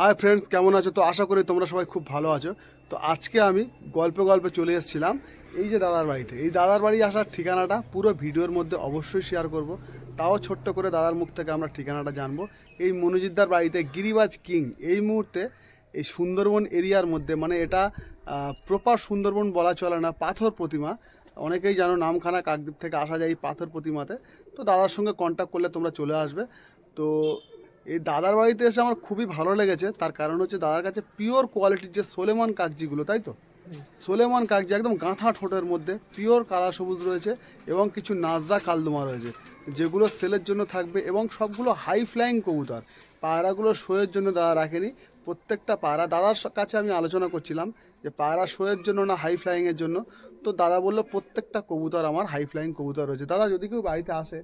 Hi friends কেমন আছো? তো আশা করি তোমরা সবাই খুব ভালো আছো। তো আজকে আমি গল্পে গল্পে চলে এসেছিলাম এই যে দাদার বাড়িতে। এই দাদার বাড়ি আসার ঠিকানাটা পুরো ভিডিওর মধ্যে অবশ্যই শেয়ার করব। তাও ছোট্ট করে দাদার মুখ থেকে আমরা ঠিকানাটা জানব। এই মনোজিৎদার বাড়িতে গিরিবাজ কিং। এই মুহূর্তে এই সুন্দরবন এরিয়ার মধ্যে মানে এটা প্রপার সুন্দরবন বলা চলে না, পাথর প্রতিমা। অনেকেই জানো নামখানা কাকদ্বীপ থেকে আসা যায় এই পাথর প্রতিমাতে। তো দাদার সঙ্গে কন্ট্যাক্ট করলে তোমরা চলে আসবে। তো এই দাদার বাড়িতে এসে আমার খুবই ভালো লেগেছে। তার কারণ হচ্ছে দাদার কাছে পিওর কোয়ালিটির যে সোলেমান কাগজিগুলো তাই তো? সোলেমান কাগজি একদম গাঁথা ঠোঁটের মধ্যে পিওর কালা সবুজ রয়েছে এবং কিছু নাজরা কালদমা রয়েছে যেগুলো সেলের জন্য থাকবে এবং সবগুলো হাই ফ্লাইং কবুতর। পায়রাগুলো শোয়ের জন্য দাদা রাখেনি। প্রত্যেকটা পায়রা দাদার কাছে আমি আলোচনা করছিলাম যে পায়রা শোয়ের জন্য না হাই ফ্লাইংয়ের জন্য। তো দাদা বলল প্রত্যেকটা কবুতর আমার হাই ফ্লাইং কবুতর রয়েছে। দাদা যদি কেউ বাড়িতে আসে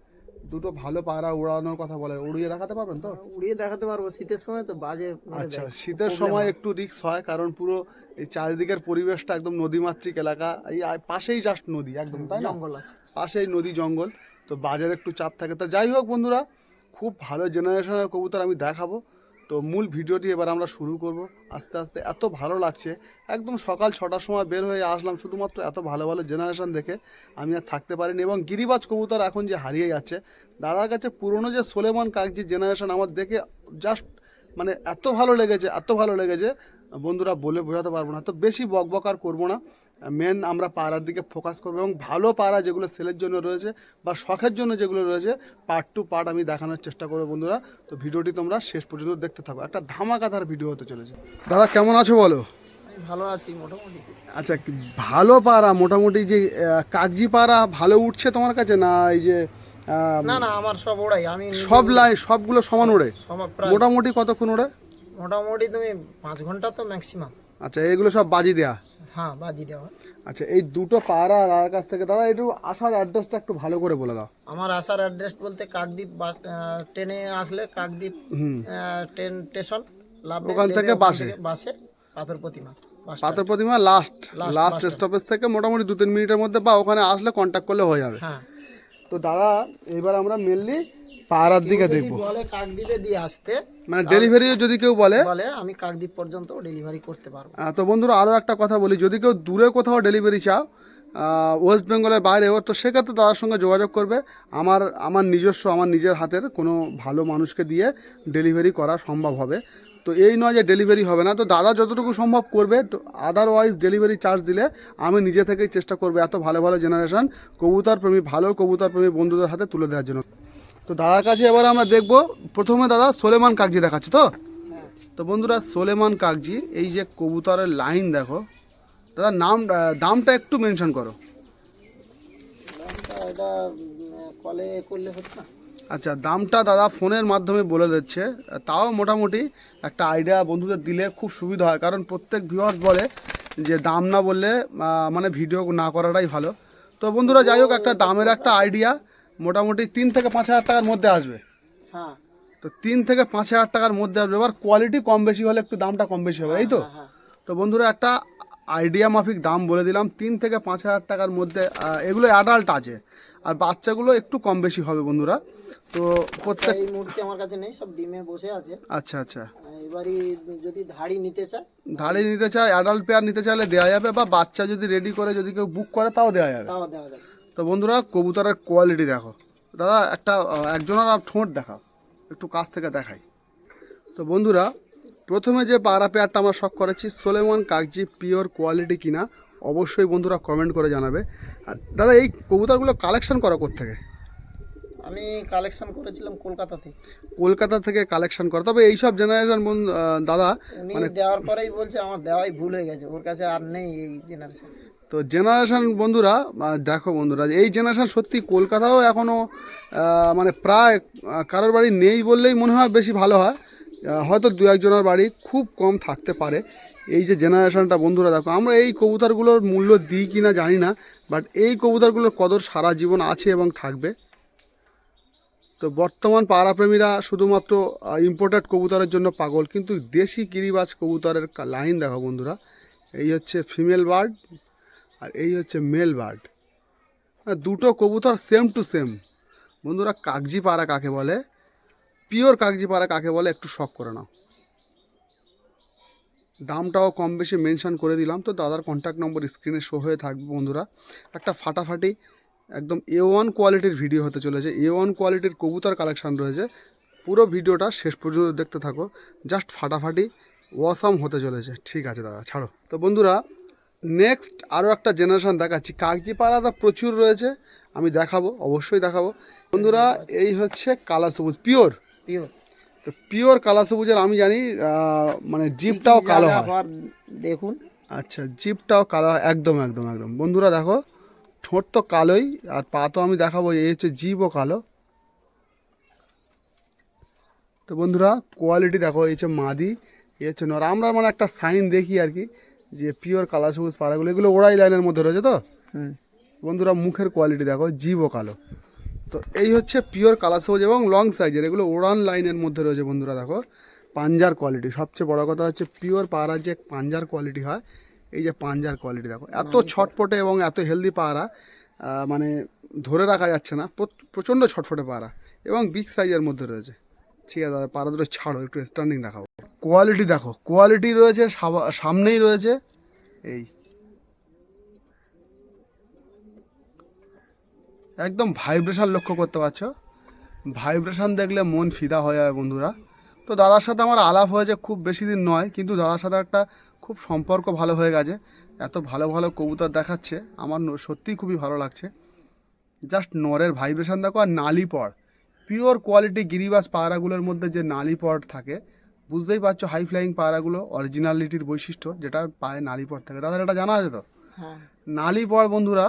দুটো ভালো পায়রা উড়ানোর কথা বলে উড়িয়ে দেখাতে পারবেন তো? উড়িয়ে দেখাতে পারব শীতের সময় তো বাজে আচ্ছা শীতের সময় একটু রিক্স হয় কারণ পুরো এই চারিদিকের পরিবেশটা একদম নদীমাতৃক এলাকা এই পাশেই জাস্ট নদী একদম তাই জঙ্গল আছে। পাশেই নদী জঙ্গল তো বাজারে একটু চাপ থাকে। তো যাই হোক বন্ধুরা খুব ভালো জেনারেশনের কবুতর আমি দেখাবো। তো মূল ভিডিওটি এবার আমরা শুরু করব। আস্তে আস্তে এত ভালো লাগছে। একদম সকাল ছটার সময় বের হয়ে আসলাম শুধুমাত্র এত ভালো ভালো জেনারেশন দেখে। আমি আর থাকতে পারিনি এবং গিরিবাজ কবুতর এখন যে হারিয়ে যাচ্ছে, দাদার কাছে পুরনো যে সোলেমান কাগজি জেনারেশন আমার দেখে জাস্ট মানে এত ভালো লেগেছে, এত ভালো লেগেছে। বন্ধুরা বলে বোঝাতে পারব না। তো বেশি বকবক আর করব না। মেন আমরা পাড়ার দিকে ফোকাস করব এবং ভালো পাড়া যেগুলো সেলের জন্য রয়েছে বা শখের জন্য যেগুলো রয়েছে পার্ট টু পার্ট আমি দেখানোর চেষ্টা করব বন্ধুরা। তো ভিডিওটি তোমরা শেষ পর্যন্ত দেখতে থাকো। একটা ধামাকাধার ভিডিও হতে চলেছে। দাদা কেমন আছো বলো? ভালো আছি মোটামুটি। আচ্ছা ভালো পাড়া মোটামুটি যে কাগজি পাড়া ভালো উঠছে তোমার কাছে না এই যে না না আমার সব ওড়াই। আমি সব লাইন সবগুলো সমান ওড়ে? মোটামুটি কতক্ষণ ওড়ে? মোটামুটি তুমি পাঁচ ঘণ্টা তো ম্যাক্সিমাম আচ্ছা এগুলো সব বাজি দেয়া? হ্যাঁ বাজি দেওয়া। আচ্ছা এই দুটো পাড়া দাদার কাছ থেকে দাদা একটু আসার অ্যাড্রেসটা একটু ভালো করে বলে দাও। আমার আসার অ্যাড্রেস বলতে কাকদ্বীপ বাস ট্রেনে আসলে কাকদ্বীপ ট্রেন স্টেশন লাভ ওখান থেকে বাসে? বাসে পাথর প্রতিমা পাথর প্রতিমা লাস্ট লাস্ট স্টপেজ থেকে মোটামুটি দু তিন মিনিটের মধ্যে বা ওখানে আসলে কন্ট্যাক্ট করলে হয়ে যাবে। হ্যাঁ। তো দাদা এবার আমরা মেনলি পাড়ার দিকে দেখব। বলে কাকদ্বীপে দিয়ে আসতে মানে ডেলিভারিও যদি কেউ বলে? বলে আমি কাকদ্বীপ পর্যন্ত ডেলিভারি করতে পারব। তো বন্ধুরা আরও একটা কথা বলি। যদি কেউ দূরে কোথাও ডেলিভারি চাও ওয়েস্ট বেঙ্গলের বাইরেও তো সেক্ষেত্রে দাদার সঙ্গে যোগাযোগ করবে। আমার আমার নিজস্ব আমার নিজের হাতের কোনো ভালো মানুষকে দিয়ে ডেলিভারি করা সম্ভব হবে। তো এই নয় যে ডেলিভারি হবে না। তো দাদা যতটুকু সম্ভব করবে আদারওয়াইজ ডেলিভারি চার্জ দিলে আমি নিজে থেকেই চেষ্টা করব এত ভালো ভালো জেনারেশন কবুতর প্রেমী ভালো কবুতর প্রেমী বন্ধুদের হাতে তুলে দেওয়ার জন্য। তো দাদার কাছে এবার আমরা দেখব। প্রথমে দাদা সোলেমান কাগজি দেখাচ্ছে তো? তো বন্ধুরা সোলেমান কাগজি এই যে কবুতরের লাইন দেখো। দাদা নাম দামটা একটু মেনশন করো। এটা কলে করলে না। আচ্ছা দামটা দাদা ফোনের মাধ্যমে বলে দিচ্ছে। তাও মোটামুটি একটা আইডিয়া বন্ধুদের দিলে খুব সুবিধা হয়। কারণ প্রত্যেক ভিউয়ার্স বলে যে দাম না বললে মানে ভিডিও না করাটাই ভালো। তো বন্ধুরা যাই হোক একটা দামের একটা আইডিয়া মোটামুটি তিন থেকে পাঁচ হাজার টাকার মধ্যে আসবে। হ্যাঁ। তো তিন থেকে পাঁচ হাজার টাকার মধ্যে আসবে। এবার কোয়ালিটি কম বেশি হলে একটু দামটা কম বেশি হবে এই তো? হ্যাঁ তো বন্ধুরা একটা আইডিয়া মাফিক দাম বলে দিলাম। তিন থেকে পাঁচ হাজার টাকার মধ্যে এগুলো অ্যাডাল্ট আছে। আর বাচ্চাগুলো একটু কম বেশি হবে বন্ধুরা। তো প্রত্যেক এই মুহূর্তে আমার কাছে নেই সব ডিমে বসে আছে। আচ্ছা আচ্ছা। এবারই যদি ধাড়ি নিতে চায় ধাড়ি নিতে চায় অ্যাডাল্ট পেয়ার নিতে চাইলে দেওয়া যাবে বা বাচ্চা যদি রেডি করে যদি কেউ বুক করে তাও দেওয়া যাবে। তাও দেওয়া যাবে। তো বন্ধুরা কবুতরের কোয়ালিটি দেখো। দাদা একটা একজনের ঠোঁট দেখাও। একটু কাছ থেকে দেখাই। তো বন্ধুরা প্রথমে যে পাড়া পেয়ারটা আমরা শখ করেছি সোলেমন কাগজি পিওর কোয়ালিটি কিনা অবশ্যই বন্ধুরা কমেন্ট করে জানাবে। আর দাদা এই কবুতরগুলো কালেকশন করা থেকে আমি কালেকশন করেছিলাম কলকাতা থেকে কলকাতা থেকে কালেকশন করা। তবে এইসব জেনারেশন দাদা মানে দেওয়ার পরেই বলছে আমার দেওয়াই ভুল হয়ে গেছে। ওর কাছে আর নেই এই জেনারেশন তো জেনারেশন বন্ধুরা দেখো বন্ধুরা, এই জেনারেশন সত্যি কলকাতাও এখনও মানে প্রায় কারোর বাড়ি নেই বললেই মনে হয় বেশি ভালো হয়। হয়তো দু একজনের বাড়ি খুব কম থাকতে পারে। এই যে জেনারেশনটা বন্ধুরা, দেখো, আমরা এই কবুতরগুলোর মূল্য দিই কি না জানি না বাট এই কবুতরগুলোর কদর সারা জীবন আছে এবং থাকবে। তো বর্তমান পাড়াপ্রেমীরা শুধুমাত্র ইম্পোর্টেড কবুতরের জন্য পাগল, কিন্তু দেশি গিরিবাজ কবুতরের লাইন দেখো বন্ধুরা, এই হচ্ছে ফিমেল বার্ড আর এই হচ্ছে মেল বার্ড হ্যাঁ দুটো কবুতর সেম টু সেম বন্ধুরা কাগজি পাড়া কাকে বলে? পিওর কাগজি পাড়া কাকে বলে একটু শখ করে নাও। দামটাও কম বেশি মেনশন করে দিলাম, তো দাদার কন্ট্যাক্ট নম্বর স্ক্রিনে শো হয়ে থাকবে বন্ধুরা। একটা ফাটাফাটি একদম এ ওয়ান কোয়ালিটির ভিডিও হতে চলেছে। এ ওয়ান কোয়ালিটির কবুতর কালেকশান রয়েছে। পুরো ভিডিওটা শেষ পর্যন্ত দেখতে থাকো। জাস্ট ফাটাফাটি ওয়াসাম হতে চলেছে। ঠিক আছে দাদা, ছাড়ো। তো বন্ধুরা নেক্সট আরও একটা জেনারেশন দেখাচ্ছি। কাগজি পাড়াটা প্রচুর রয়েছে। আমি দেখাবো অবশ্যই দেখাবো। বন্ধুরা এই হচ্ছে কালা সবুজ পিওর পিওর তো পিওর কালা সবুজের আমি জানি মানে জিপটাও কালো হয়। দেখুন। আচ্ছা জিপটাও কালো হয় একদম একদম একদম। বন্ধুরা দেখো ঠোঁট তো কালোই আর পা তো আমি দেখাবো এই হচ্ছে জিপও কালো। তো বন্ধুরা কোয়ালিটি দেখো এই হচ্ছে মাদি এই হচ্ছে নর। আমরা মানে একটা সাইন দেখি আর কি যে পিওর কালা সবুজ পাড়াগুলো এগুলো ওড়াই লাইনের মধ্যে রয়েছে তো? বন্ধুরা মুখের কোয়ালিটি দেখো জিভও কালো। তো এই হচ্ছে পিওর কালা সবুজ এবং লং সাইজের এগুলো ওড়ান লাইনের মধ্যে রয়েছে বন্ধুরা দেখো। পাঞ্জার কোয়ালিটি সবচেয়ে বড় কথা হচ্ছে পিওর পাড়ার যে পাঞ্জার কোয়ালিটি হয় এই যে পাঞ্জার কোয়ালিটি দেখো। এত ছটফটে এবং এত হেলদি পাড়া মানে ধরে রাখা যাচ্ছে না প্রচ- প্রচণ্ড ছটফটে পাড়া এবং বিগ সাইজের মধ্যে রয়েছে। ঠিক আছে দাদা পাড়া দুটো ছাড়ো একটু স্ট্যান্ডিং দেখাবো কোয়ালিটি দেখো কোয়ালিটি রয়েছে সামনেই রয়েছে, এই। একদম ভাইব্রেশন লক্ষ্য করতে পারছ। ভাইব্রেশন দেখলে মন ফিদা হয়ে যাবে বন্ধুরা। তো দাদার সাথে আমার আলাপ হয়েছে খুব বেশি দিন নয়, কিন্তু দাদার সাথে একটা খুব সম্পর্ক ভালো হয়ে গেছে। এত ভালো ভালো কবুতর দেখাচ্ছে, আমার সত্যিই খুবই ভালো লাগছে। জাস্ট নরের ভাইব্রেশন দেখো আর নালি পড় পিওর কোয়ালিটি গিরিবাস পায়রাগুলোর মধ্যে যে নালি পড় থাকে বুঝতেই পারছ হাই ফ্লাইং পায়রাগুলো অরিজিনালিটির বৈশিষ্ট্য যেটা পায়ে নালি পড় থাকে। দাদার এটা জানা আছে তো? হ্যাঁ। নালি পড় বন্ধুরা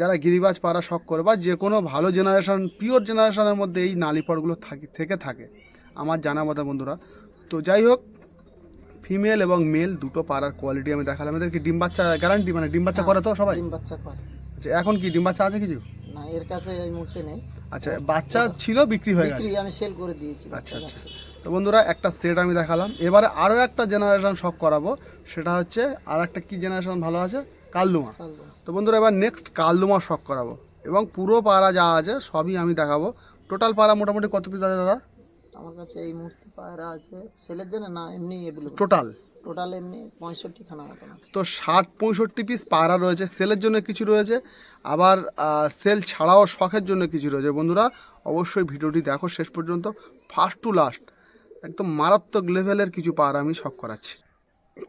যারা গিরিবাজ পাড়া শখ করে বা যে কোনো ভালো জেনারেশন পিওর জেনারেশনের মধ্যে এই নালি পড়গুলো থাকে থেকে থাকে আমার জানা মতো বন্ধুরা। তো যাই হোক ফিমেল এবং মেল দুটো পাড়ার কোয়ালিটি আমি দেখালাম। এদের কি ডিম বাচ্চা গ্যারান্টি মানে ডিম বাচ্চা করে তো সবাই? ডিম বাচ্চা করে। আচ্ছা এখন কি ডিম বাচ্চা আছে কিছু? না এর কাছে এই মুহূর্তে নেই। আচ্ছা বাচ্চা ছিল বিক্রি হয়ে গেছে। বিক্রি আমি সেল করে দিয়েছি। আচ্ছা, আচ্ছা। তো বন্ধুরা একটা সেট আমি দেখালাম। এবারে আরও একটা জেনারেশন শখ করাবো। সেটা হচ্ছে আর একটা কী জেনারেশন ভালো আছে? কালদুমা। কালো। তো বন্ধুরা এবার নেক্সট কালদুমা শখ করাবো। এবং পুরো পাড়া যা আছে সবই আমি দেখাবো। টোটাল পাড়া মোটামুটি কত পিস আছে দাদা? আমার কাছে এই মূর্তি পায়রা আছে। সেলের জন্য না এমনি টোটাল টোটাল এমনি পঁয়ষট্টি খানা আছে। তো ষাট পঁয়ষট্টি পিস পাড়া রয়েছে। সেলের জন্য কিছু রয়েছে। আবার সেল ছাড়াও শখের জন্য কিছু রয়েছে। বন্ধুরা অবশ্যই ভিডিওটি দেখো শেষ পর্যন্ত। ফার্স্ট টু লাস্ট একদম মারাত্মক লেভেলের কিছু পাড়া আমি শখ করাচ্ছি।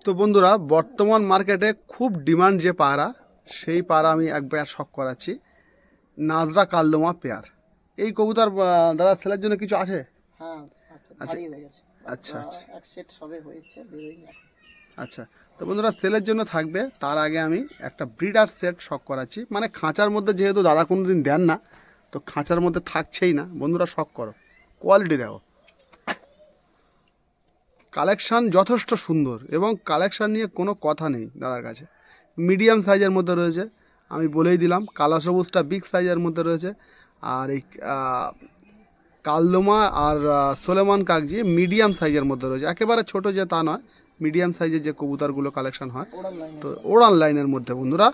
তো বন্ধুরা বর্তমান মার্কেটে খুব ডিমান্ড যে পাড়া সেই পাড়া আমি এক পেয়ার শখ করাচ্ছি। নাজরা কালদমা পেয়ার। এই কবুতর দাদা সেলের জন্য কিছু আছে? হ্যাঁ আচ্ছা। আচ্ছা। আচ্ছা, এক সেট সবে হয়েছে বেরোয়নি আচ্ছা। তো বন্ধুরা সেলের জন্য থাকবে। তার আগে আমি একটা ব্রিডার সেট শখ করাচ্ছি। মানে খাঁচার মধ্যে যেহেতু দাদা কোনো দিন দেন না তো খাঁচার মধ্যে থাকছেই না। বন্ধুরা শখ করো। কোয়ালিটি দেখো কালেকশান যথেষ্ট সুন্দর এবং কালেকশান নিয়ে কোনো কথা নেই দাদার কাছে। মিডিয়াম সাইজের মধ্যে রয়েছে, আমি বলেই দিলাম, কালা সবুজটা বিগ সাইজের মধ্যে রয়েছে। আর এই কালদমা আর সোলেমান কাগজি মিডিয়াম সাইজের মধ্যে রয়েছে। একেবারে ছোট যে তা নয়, মিডিয়াম সাইজের যে কবুতরগুলো কালেকশন হয়, তো ওড়ান লাইনের মধ্যে বন্ধুরা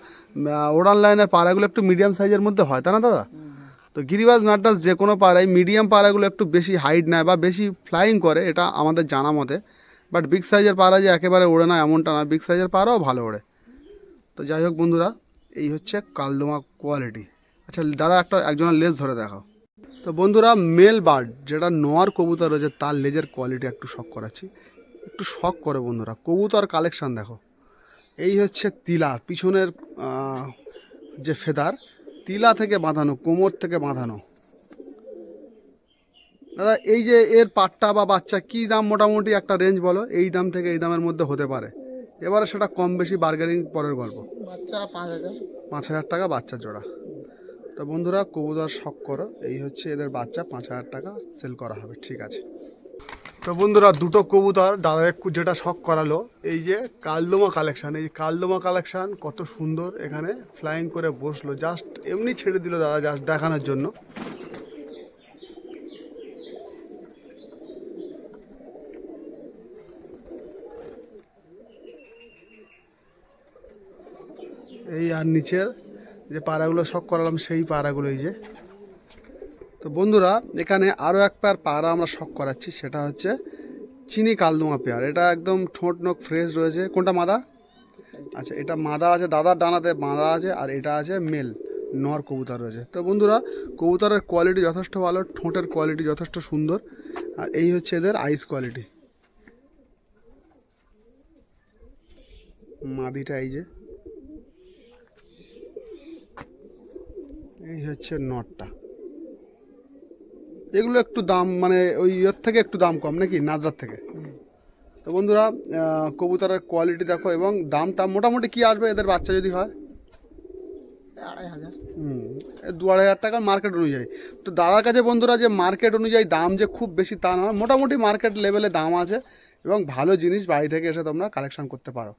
ওড়ান লাইনের পাড়াগুলো একটু মিডিয়াম সাইজের মধ্যে হয়, তাই না দাদা? তো গিরিবাজ ম্যাড্রাস যে কোনো পাড়ায় মিডিয়াম পাড়াগুলো একটু বেশি হাইট নেয় বা বেশি ফ্লাইং করে, এটা আমাদের জানা মতে। বাট বিগ সাইজের পাড়া যে একেবারে ওড়ে না, এমনটা না। বিগ সাইজের পাড়াও ভালো ওড়ে। তো যাই হোক বন্ধুরা, এই হচ্ছে কালদমা কোয়ালিটি আচ্ছা দাদা একটা একজনের লেজ ধরে দেখাও। তো বন্ধুরা মেল বার্ড যেটা নোয়ার কবুতর রয়েছে, তার লেজের কোয়ালিটি একটু শখ করাচ্ছি। একটু শখ করে বন্ধুরা। কবুতর কালেকশান দেখো। এই হচ্ছে তিলা, পিছনের যে ফেদার তিলা থেকে বাঁধানো কোমর থেকে বাঁধানো। দাদা এই যে এর পাট্টা বা বাচ্চা কি দাম মোটামুটি একটা রেঞ্জ বলো? এই দাম থেকে এই দামের মধ্যে হতে পারে। এবারে সেটা কম বেশি বার্গেনিং পরের গল্প। বাচ্চা পাঁচ হাজার। পাঁচ হাজার টাকা বাচ্চা জোড়া। তো বন্ধুরা কবুতর শখ করো এই হচ্ছে এদের বাচ্চা পাঁচ হাজার টাকা সেল করা হবে ঠিক আছে। তো বন্ধুরা, দুটো কবুতর দাদা একটু যেটা শখ করালো, এই যে কালদমা কালেকশন। এই কালদমা কালেকশন কত সুন্দর এখানে ফ্লাইং করে বসল। জাস্ট এমনি ছেড়ে দিল দাদা জাস্ট দেখানোর জন্য। এই আর নিচের যে পাড়াগুলো শখ করালাম, সেই পাড়াগুলো এই যে। তো বন্ধুরা, এখানে আরও এক পেয়ার পাড়া আমরা শখ করাচ্ছি, সেটা হচ্ছে চিনি কালদুমা পেয়ার। এটা একদম ঠোঁট নোক ফ্রেশ রয়েছে। কোনটা, মাদা? আচ্ছা এটা মাদা আছে, দাদার ডানাতে মাদা আছে, আর এটা আছে মেল, নর কবুতর রয়েছে। তো বন্ধুরা, কবুতরের কোয়ালিটি যথেষ্ট ভালো, ঠোঁটের কোয়ালিটি যথেষ্ট সুন্দর, আর এই হচ্ছে এদের আইস কোয়ালিটি মাদিটা এই যে, এই হচ্ছে নটটা। এগুলো একটু দাম মানে ওই ইয়ের থেকে একটু দাম কম নাকি? নাজরার থেকে। তো বন্ধুরা কবুতরের কোয়ালিটি দেখো এবং দামটা মোটামুটি কি আসবে এদের বাচ্চা যদি হয়? আড়াই হাজার। হুম দু আড়াই হাজার টাকার মার্কেট অনুযায়ী। তো দাদার কাছে বন্ধুরা যে মার্কেট অনুযায়ী দাম যে খুব বেশি তা নয় মোটামুটি মার্কেট লেভেলে দাম আছে এবং ভালো জিনিস বাড়ি থেকে এসে তোমরা কালেকশন করতে পারো।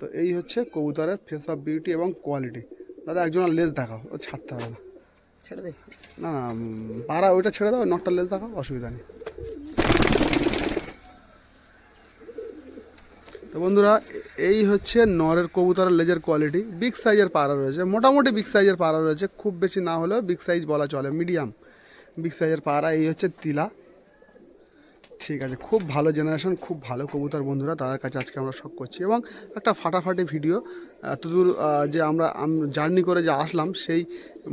তো এই হচ্ছে কবুতরের ফেস অফ বিউটি এবং কোয়ালিটি দাদা একজনের লেজ দেখাও ও ছাড়তে হবে না। ছেড়ে দে। না না পাড়া ওইটা ছেড়ে দাও, নটটা লেজ দেখাও, অসুবিধা নেই। তো বন্ধুরা, এই হচ্ছে নরের কবুতরের লেজের কোয়ালিটি বিগ সাইজের পাড়া রয়েছে, মোটামুটি বিগ সাইজের পাড়া রয়েছে। খুব বেশি না হলেও বিগ সাইজ বলা চলে মিডিয়াম বিগ সাইজের পাড়া। এই হচ্ছে তিলা। ঠিক আছে খুব ভালো জেনারেশন খুব ভালো কবুতর বন্ধুরা তাদের কাছে আজকে আমরা শখ করছি এবং একটা ফাটাফাটি ভিডিও এতদূর যে আমরা জার্নি করে যে আসলাম সেই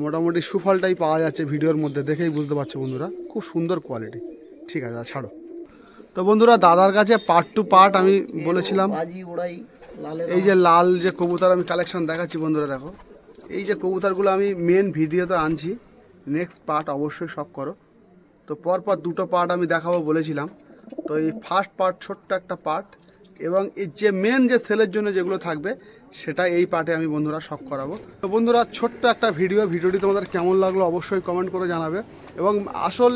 মোটামুটি সুফলটাই পাওয়া যাচ্ছে ভিডিওর মধ্যে দেখেই বুঝতে পারছ বন্ধুরা খুব সুন্দর কোয়ালিটি ঠিক আছে ছাড়ো। তো বন্ধুরা দাদার কাছে পার্ট টু পার্ট আমি বলেছিলাম এই যে লাল যে কবুতর আমি কালেকশন দেখাচ্ছি বন্ধুরা দেখো। এই যে কবুতরগুলো আমি মেন ভিডিওতে আনছি নেক্সট পার্ট অবশ্যই সব করো। তো পরপর দুটো পার্ট আমি দেখাবো বলেছিলাম। তো এই ফার্স্ট পার্ট ছোট্ট একটা পার্ট এবং এই যে মেন যে সেলের জন্য যেগুলো থাকবে, সেটা এই পার্টে আমি বন্ধুরা সব করাবো। তো বন্ধুরা, ছোট্ট একটা ভিডিও ভিডিওটি তোমাদের কেমন লাগল অবশ্যই কমেন্ট করে জানাবে। এবং আসল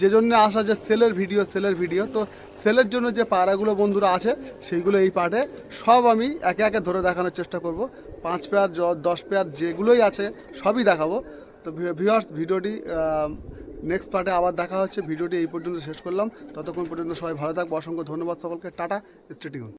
যে জন্য আসা যে সেলের ভিডিও সেলের ভিডিও তো সেলের জন্য যে পাড়াগুলো বন্ধুরা আছে, সেইগুলো এই পার্টে সব আমি একে একে ধরে দেখানোর চেষ্টা করব। পাঁচ পেয়ার দশ পেয়ার যেগুলোই আছে, সবই দেখাবো। তো ভিউয়ার্স ভিডিওটি নেক্সট পার্টে আবার দেখা হচ্ছে। ভিডিওটি এই পর্যন্ত শেষ করলাম। ততক্ষণ পর্যন্ত সবাই ভালো থাকব। অসংখ্য ধন্যবাদ সকলকে। টাটা। স্টেটিউন